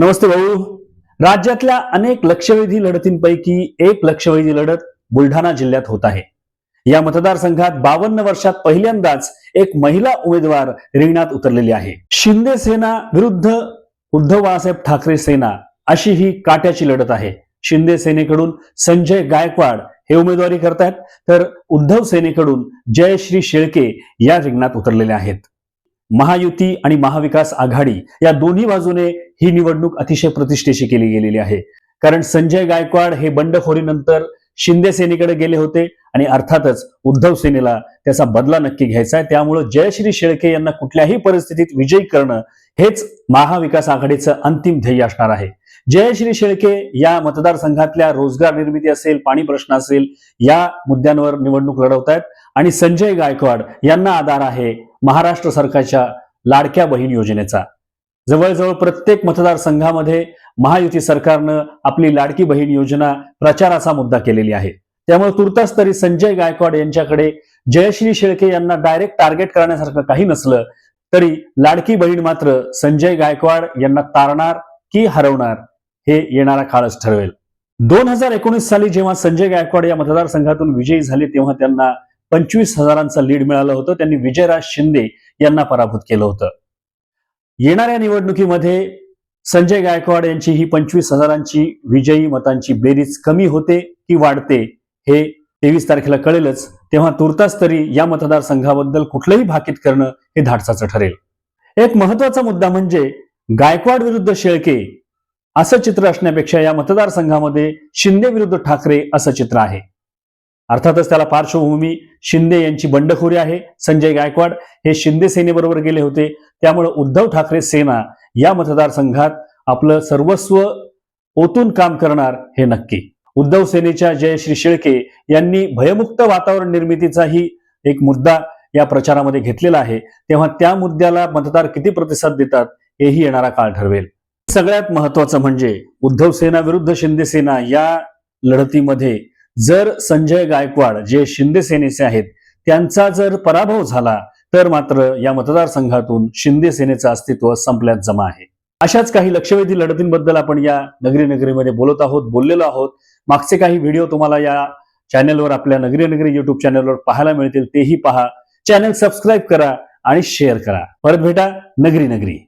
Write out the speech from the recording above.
नमस्ते भाऊ. राज्यातल्या अनेक लक्षवेधी लढतींपैकी एक लक्षवेधी लढत बुलढाणा जिल्ह्यात होत आहे. या मतदारसंघात बावन्न वर्षात पहिल्यांदाच एक महिला उमेदवार रिंगणात उतरलेली आहे. शिंदे सेना विरुद्ध उद्धव बाळासाहेब ठाकरे सेना अशी ही काट्याची लढत आहे. शिंदे सेनेकडून संजय गायकवाड हे उमेदवारी करतायत. तर उद्धव सेनेकडून जयश्री शेळके या रिंगणात उतरलेले आहेत. महायुती आणि महाविकास आघाडी या दोन्ही बाजूने ही निवडणूक अतिशय प्रतिष्ठेची केली गेलेली आहे. कारण संजय गायकवाड हे बंडखोरीनंतर शिंदे सेनेकडे गेले होते आणि अर्थातच उद्धव सेनेला त्याचा बदला नक्की घ्यायचा आहे. त्यामुळे जयश्री शेळके यांना कुठल्याही परिस्थितीत विजयी करणं हेच महाविकास आघाडीचं अंतिम ध्येय असणार आहे. जयश्री शेळके या मतदारसंघातल्या रोजगार निर्मिती असेल पाणी प्रश्न असेल या मुद्द्यांवर निवडणूक लढवत आहेत. आणि संजय गायकवाड यांना आधार आहे महाराष्ट्र सरकारच्या लाडक्या बहीण योजनेचा. जवळजवळ प्रत्येक मतदारसंघामध्ये महायुती सरकारनं आपली लाडकी बहीण योजना प्रचाराचा मुद्दा केलेली आहे. त्यामुळे तुर्तास तरी संजय गायकवाड यांच्याकडे जयश्री शेळके यांना डायरेक्ट टार्गेट करण्यासारखं काही नसलं तरी लाडकी बहीण मात्र संजय गायकवाड यांना तारणार की हरवणार हे येणारा काळच ठरवेल. दोन हजार एकोणीस साली जेव्हा संजय गायकवाड या मतदारसंघातून विजयी झाले तेव्हा त्यांना पंचवीस हजारांचं लीड मिळालं होतं. त्यांनी विजयराज शिंदे यांना पराभूत केलं होतं. येणाऱ्या निवडणुकीमध्ये संजय गायकवाड यांची ही पंचवीस हजारांची विजयी मतांची बेरीज कमी होते की वाढते हे तेवीस तारखेला कळेलच. तेव्हा तुर्तास तरी या मतदारसंघाबद्दल कुठलंही भाकीत करणं हे धाडसाचं ठरेल. एक महत्त्वाचा मुद्दा म्हणजे गायकवाड विरुद्ध शेळके असं चित्र असण्यापेक्षा या मतदारसंघामध्ये शिंदे विरुद्ध ठाकरे असं चित्र आहे. अर्थातच त्याला पार्श्वभूमी शिंदे यांची बंडखोरी आहे. संजय गायकवाड हे शिंदे सेनेबरोबर गेले होते. त्यामुळे उद्धव ठाकरे सेना या मतदारसंघात आपलं सर्वस्व ओतून काम करणार हे नक्की. उद्धव सेनेच्या जयश्री शेळके यांनी भयमुक्त वातावरण निर्मितीचाही एक मुद्दा या प्रचारामध्ये घेतलेला आहे. तेव्हा त्या मुद्द्याला मतदार किती प्रतिसाद देतात हेही येणारा काळ ठरवेल. सगळ्यात महत्वाचं म्हणजे उद्धव सेना विरुद्ध शिंदे सेना या लढतीमध्ये जर संजय गायकवाड जे शिंदे सेनेचे आहेत त्यांचा जर पराभव झाला तर मात्र या मतदारसंघातून शिंदे सेनेचं अस्तित्व संपल्यात जमा आहे. अशाच काही लक्षवेधी लढतींबद्दल आपण या नगरी नगरीमध्ये बोलत आहोत बोललेलो आहोत. मागचे काही व्हिडिओ तुम्हाला या चॅनेलवर आपल्या नगरी नगरी युट्यूब चॅनेलवर पाहायला मिळतील तेही पहा. चॅनेल सबस्क्राईब करा आणि शेअर करा. परत भेटा नगरी नगरी.